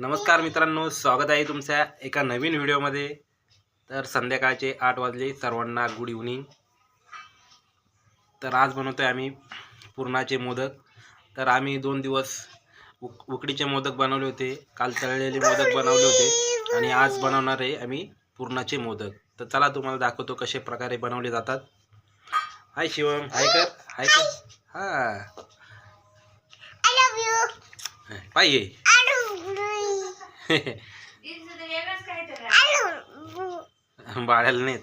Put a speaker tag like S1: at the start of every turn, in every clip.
S1: नमस्कार मित्रांनो स्वागत आहे तुमच्या एका नवीन व्हिडिओमध्ये. तर संध्याकाळचे आठ वाजले सर्वांना गुड इव्हनिंग तर आज बनवतो आहे आम्ही पुरणाचे मोदक. तर आम्ही दोन दिवस उक उकडीचे मोदक बनवले होते काल तळलेले मोदक बनवले होते. आणि आज बनवणार आहे आम्ही पुरणाचे मोदक. तर चला तुम्हाला दाखवतो कसे प्रकारे बनवले जातात. हाय शिवम. हाय कर. हाय कर. हां. पाहिजे बाळाला नाहीत.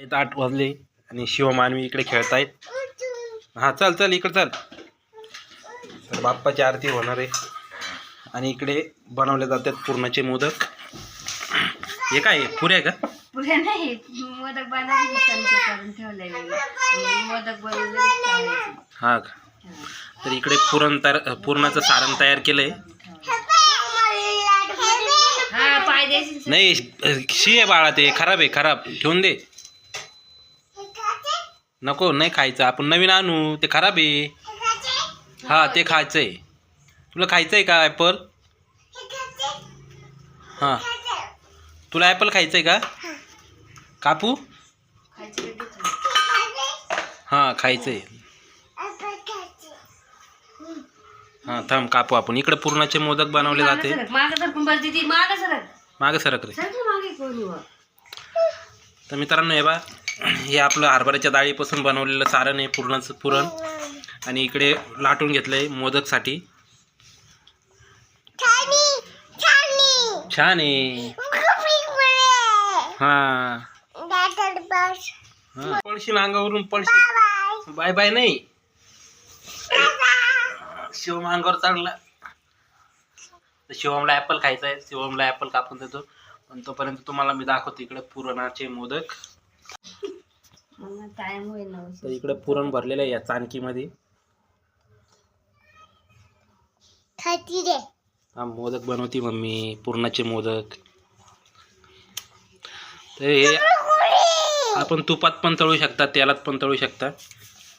S1: इथं आठ वाजले आणि शिवमानवी इकडे खेळतायत. हा चल चल इकडे चल. तर बाप्पाची आरती होणार आहे. आणि इकडे बनवले जातात पूर्णाचे मोदक. हे काय आहे? पुऱ्या का?
S2: पुऱ्या नाही मोदक बनवून संच करून ठेवलेले मोदक बनवले
S1: हा का? तर इकडे पुरण तयार पुरणाचं सारण तयार केलंय.
S2: हा
S1: नाही शी आहे बाळा ते खराब आहे खराब. ठेवून दे. नको नाही खायचं. आपण नवीन आणू ते खराब आहे. हा ते खायचंय. तुला खायचं आहे का ॲपल हां. तुला ॲपल खायचंय का? कापू?
S2: हा खायचं आहे
S1: हां खायचंय थांब कापू आपण. इकडे पुरणाचे मोदक बनवले जाते.
S2: मागं सरक, मागं सरक
S1: मागे सरक रे.
S2: मागे.
S1: तर मित्रांनो हे बा हे आपलं हरभऱ्याच्या डाळीपासून बनवलेलं सारण आहे पुरणाचं पुरण. आणि इकडे लाटून घेतलं आहे मोदकसाठी छान. आहे हां. हां. पळशील अंगावरून पळशील बाय बाय. नाही. शिवम अंगावर चढला तर शिवमला ॲपल खायचा आहे शिवमला ॲपल कापून देतो. पण तोपर्यंत तुम्हाला मी दाखवतो इकडे पुरणाचे मोदक.
S2: मग टाइम होईल ना
S1: तर इकडे पुरण भरलेलं आहे या चाणकीमध्ये हा मोदक बनवती मम्मी पुरणाचे मोदक. तर हे आपण तुपात पण तळू शकता तेलात पण तळू शकता.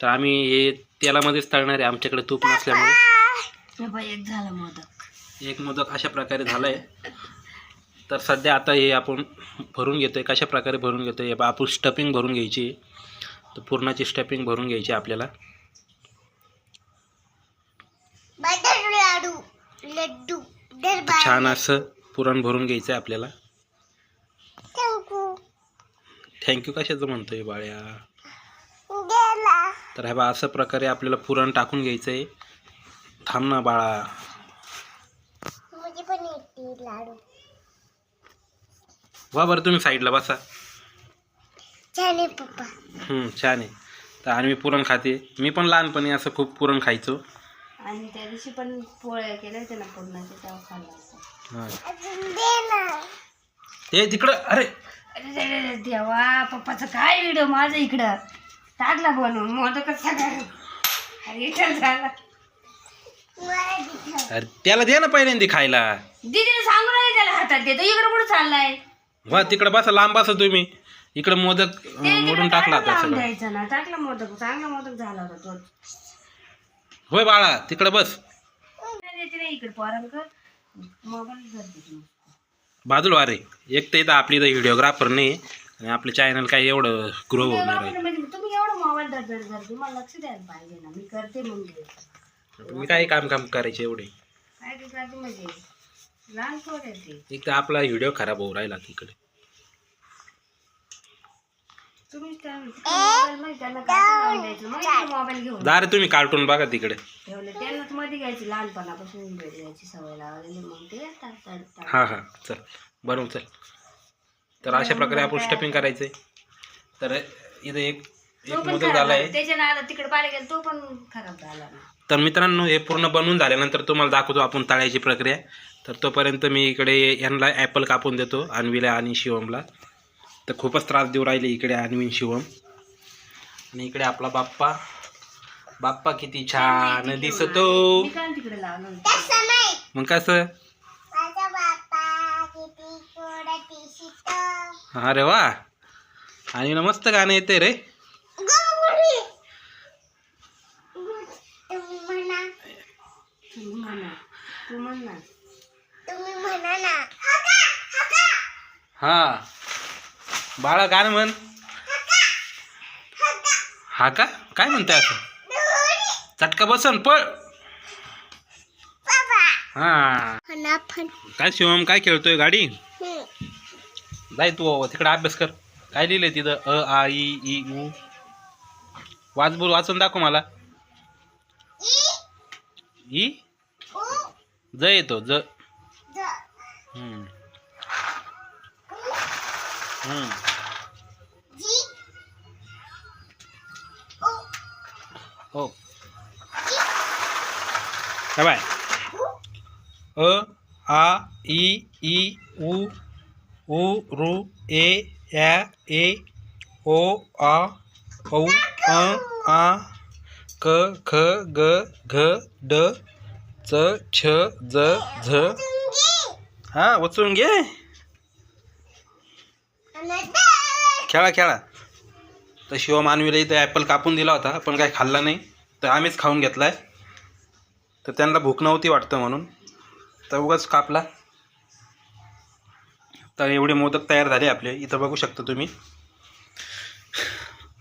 S1: तर आम्ही हे तेलामध्येच तळणार आहे. आमच्याकडे तूप नसल्यामुळे.
S2: हे झालं मोदक.
S1: एक मोदक अशा प्रकारे झालं आहे तर सध्या आता हे आपण भरून घेतो आहे कशा प्रकारे भरून घेतो आहे आपण स्टफिंग भरून घ्यायची. तर पुरणाची स्टफिंग भरून घ्यायची आपल्याला. छान असं पुरण भरून घ्यायचं आहे आपल्याला. थँक्यू. कशाचं म्हणतोय बाळ्या? तर हे बा असं प्रकारे आपल्याला पुरण टाकून घ्यायचं आहे थांब ना बाळा.
S3: लाडू.
S1: वा बरं तुम्ही साईडला बसा.
S3: छान आहे पप्पा.
S1: हं, छान आहे. तर आणि मी पुरण खाते. मी पण लहानपणी असं खूप पुरण खायचो.
S2: आणि त्या दिवशी पण पोळ्या केल्या होत्या ना पूर्णाचे तेव्हा खाल्ला असं
S1: हां.
S3: अजून दे ना.
S1: ते तिकडं अरे!
S2: अरे रे रे रे देवा पप्पाचं काय व्हिडिओ माझं इकडं? टाकला बनवून मोदकच सगळं अरे इथं झाला.
S1: अरे त्याला दे ना पहिल्यांदा खायला.
S2: दीदीने सांगून आले त्याला हातात देतो इकडे कुठे चाललाय.
S1: वा तिकडं बसा लांब बसा तुम्ही. इकडं मोदक
S2: ते
S1: अं,
S2: तिकडे
S1: मोडून टाकला
S2: लावून
S1: होता सगळं.
S2: द्यायचं ना. टाकला मोदक चांगला मोदक झाला होता तो.
S1: होय बाळा तिकडं बस.
S2: देते नाही इकडे पोरांक मोबाईल धरते
S1: बाजूला एक तर इथं आपली इथं व्हिडिओग्राफर नाही आणि आपलं चॅनल काय एवढं ग्रो होणार आहे.
S2: म्हणजे तुम्ही एवढं मोबाईल मला लक्ष द्यायला पाहिजे ना. मी करते म्हणजे
S1: मी काय काम काम करायचे एवढे?
S2: म्हणजे?
S1: एक तर आपला व्हिडिओ खराब होऊ राहिला तिकडे.
S2: तुम्ही
S1: दारे. तुम्ही कार्टून बघा तिकडे.
S2: ठेवले. त्यांनाच मध्ये घ्यायची. लहानपणापासून व्हिडिओ घ्यायची सवय लावलेली मग ते येतात तडतात.
S1: हां हां. चल. बनवू चल. तर अशा प्रकारे आपण स्टफिंग करायचंय तर इथं एक एक झाला
S2: झाला.
S1: आहे.
S2: त्याच्या नाला तिकडे पाहिलं गेलं तो पण खराब झाला ना.
S1: तर मित्रांनो हे पूर्ण बनवून झाल्यानंतर तुम्हाला दाखवतो आपण तळायची प्रक्रिया. तर तोपर्यंत मी इकडे यांना ॲपल कापून देतो अन्वीला आणि शिवमला. तर खूपच त्रास देऊ राहिले इकडे अन्वीन शिवम. आणि इकडे आपला बाप्पा. बाप्पा किती छान दिसतो. मग कसं? अरे वा. आणि मस्त गाणं येते रे
S3: गौरी म्हणा
S2: म्हणा तू म्हण ना.
S3: तुम्ही म्हणा ना.
S1: हा. बाळा काय म्हण. हा का काय म्हणताय असं? चटका बसन पळ. हा. काय शिवम काय खेळतोय गाडी. जाय तू तिकडे अभ्यास कर. काय लिहिलंय तिथं? अ आ ई उ. वाच बोल वाचून दाखव मला. ई ज येतो ज. हम्म. बाय. अ आ इ ई उ उ रू ए या ए ओ आ औ अ आ क ख ग घ ड च छ ज झ. हा वाचून घे. खेळा खेळा. तर शिव मानवीला इथे ॲपल कापून दिला होता पण काही खाल्ला नाही. तर आम्हीच खाऊन घेतलाय. तर त्यांना भूक नव्हती वाटतं म्हणून. तर उगाच कापला. तर एवढे मोदक तयार झाले आपले. इथं बघू शकता तुम्ही.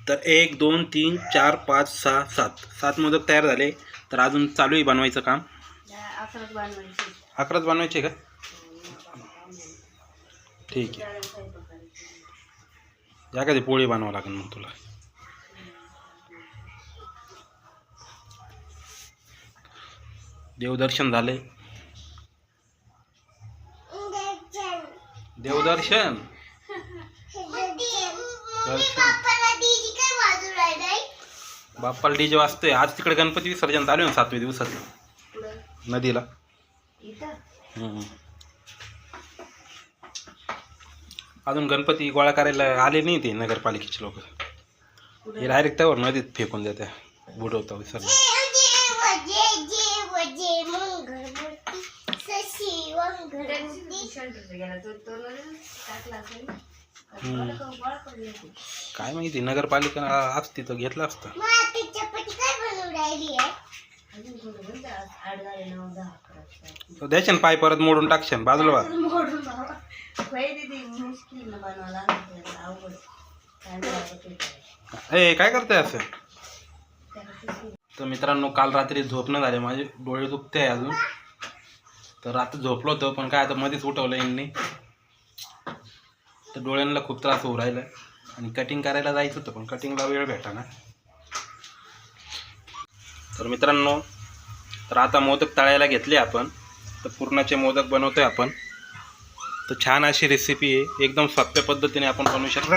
S1: तर एक दोन तीन चार पाच सहा सात. सात मोदक तयार झाले. तर अजून चालू आहे बनवायचं काम.
S2: अकराच बनवायची.
S1: अकराच बनवायचे का? ठीक आहे. या कधी पोळी बनवावं लागेल मग तुला. देवदर्शन झाले देवदर्शन? बाप्पाला डीजे वाजतोय. आज तिकडे गणपती विसर्जन चालू आहे सातव्या दिवसाचं नदीला. हम्म. अजून गणपती गोळा करायला आले नाही ते नगरपालिकेचे लोक. हे डायरेक्ट त्यावर नदीत फेकून देत्या बुडवता विसर्जन हम्म. काय माहिती नगरपालिका असती तर घेतलं असतं.
S3: काय बनवून राहिली आहे?
S2: अजून थोडं होईल तर आज आठ झाले नऊ दहा अकरा
S1: तर द्यायचे ना पाय परत मोडून टाकशन बाजूला. बा
S2: मोडून बाबा होय दीदी मुश्किल न बनवायला. लागलं अवघड. काय ते करायचं.
S1: ए काय करताय असं?
S2: त्याला
S1: तर मित्रांनो काल रात्री झोपणं झाले माझे डोळे दुखते आहे अजून. तर रात्री झोपलो होतो पण काय आता मध्येच उठवलं यांनी. तर डोळ्यांना खूप त्रास होऊ राहिला आणि कटिंग करायला जायचं होतं पण कटिंगला वेळ भेटा ना तर मित्रांनो तर आता मोदक तळायला घेतले आपण. तर पुरणाचे मोदक बनवतोय आपण. तर छान अशी रेसिपी आहे. एकदम सोप्या पद्धतीने आपण बनवू शकतो.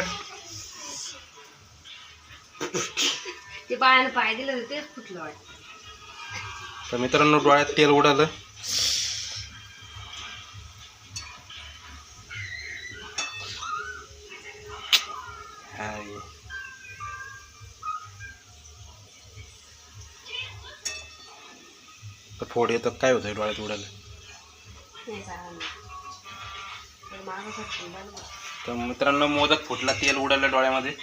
S2: ते बाळानं पाय दिलं
S1: तर मित्रांनो डोळ्यात तेल उडालं. तर फोड येतात काय होतंय डोळ्यात उडालं
S2: तर
S1: मित्रांनो मोदक फुटला तेल उडालं डोळ्यामध्ये.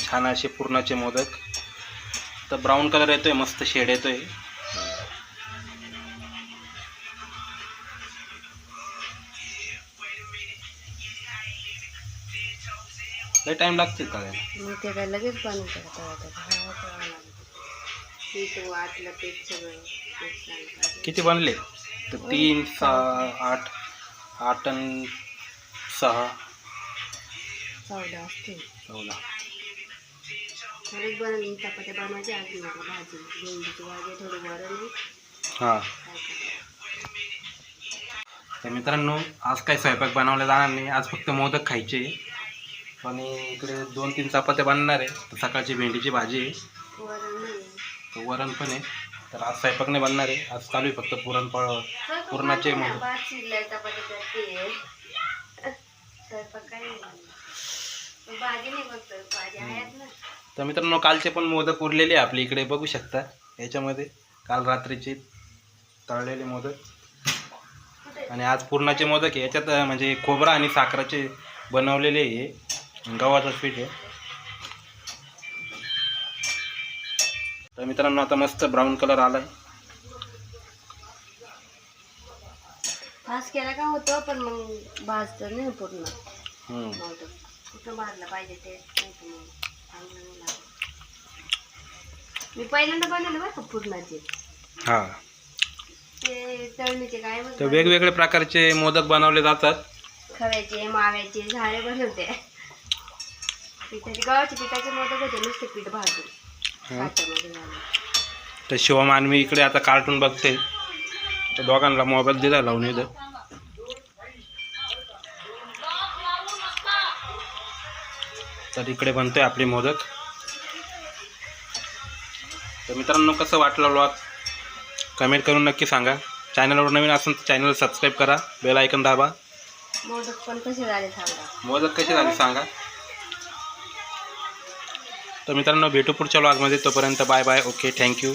S1: छान असे पुरणाचे मोदक. तर ब्राऊन कलर येतोय मस्त शेड येतोय. लय टाइम लागतील का
S2: मग ते काय लगेच का लागतो लागलं.
S1: किती बनले? तर तीन सहा आठ आठ आणि सहा.
S2: चौदा असते
S1: चौदा.
S2: खरंच बनवून चपात्या बनवायची आज मला भाजी भेंडीची भाजी थोडं वरण.
S1: हां. तर मित्रांनो आज काही स्वयंपाक बनवला जाणार नाही आज फक्त मोदक खायचे आणि इकडे दोन तीन चपात्या बनणार आहे. तर सकाळची भेंडीची भाजी आहे.
S2: वरण नाही
S1: तर वरण पण आहे. तर आज स्वयंपाक नाही बनणार आहे. आज चालू आहे फक्त पुरणपोळ पुरणाचे मोदक.
S2: भाजी नाही बघत भाजी आहेत ना.
S1: तर मित्रांनो कालचे पण मोदक उरलेले आहे आपल्या इकडे बघू शकता. याच्यामध्ये काल रात्रीचे तळलेले मोदक. आणि आज पुरणाचे मोदक आहे. याच्यात म्हणजे खोबरा आणि साखराचे बनवलेले आहे. गव्हाचं पीठ आहे. तर मित्रांनो आता मस्त ब्राऊन कलर आला आहे
S2: फास केला का होतो पण मग भाजतं नाही पूर्ण. पाहिजे ते मी पहिल्यांदा बनवलं बरं का पूर्णाचे.
S1: हां.
S2: ते तळणीचे काय
S1: तर वेगवेगळे प्रकारचे मोदक बनवले जातात.
S2: खव्याचे माव्याचे झाडे बनवते. पिठाचे गव्हाचे पिठाचे मोदक होते नुसते पीठ भाजून.
S1: हं.
S2: घालून.
S1: तर शिवमानवी इकडे आता कार्टून बघते. तर दोघांना मोबाईल दिला लावून इथं. तर इकडे बनतोय आपले मोदक. तर मित्रांनो कसं वाटलं व्लॉग कमेंट करून नक्की सांगा. चॅनलवर नवीन असेल तर चॅनल सबस्क्राईब करा. बेल ऐकन दाबा.
S2: मोदक पण कसे झाले सांगा.
S1: मोदक कसे झाले सांगा. तर मित्रांनो भेटू पुढच्या व्लॉगमध्ये तोपर्यंत बाय बाय ओके थँक्यू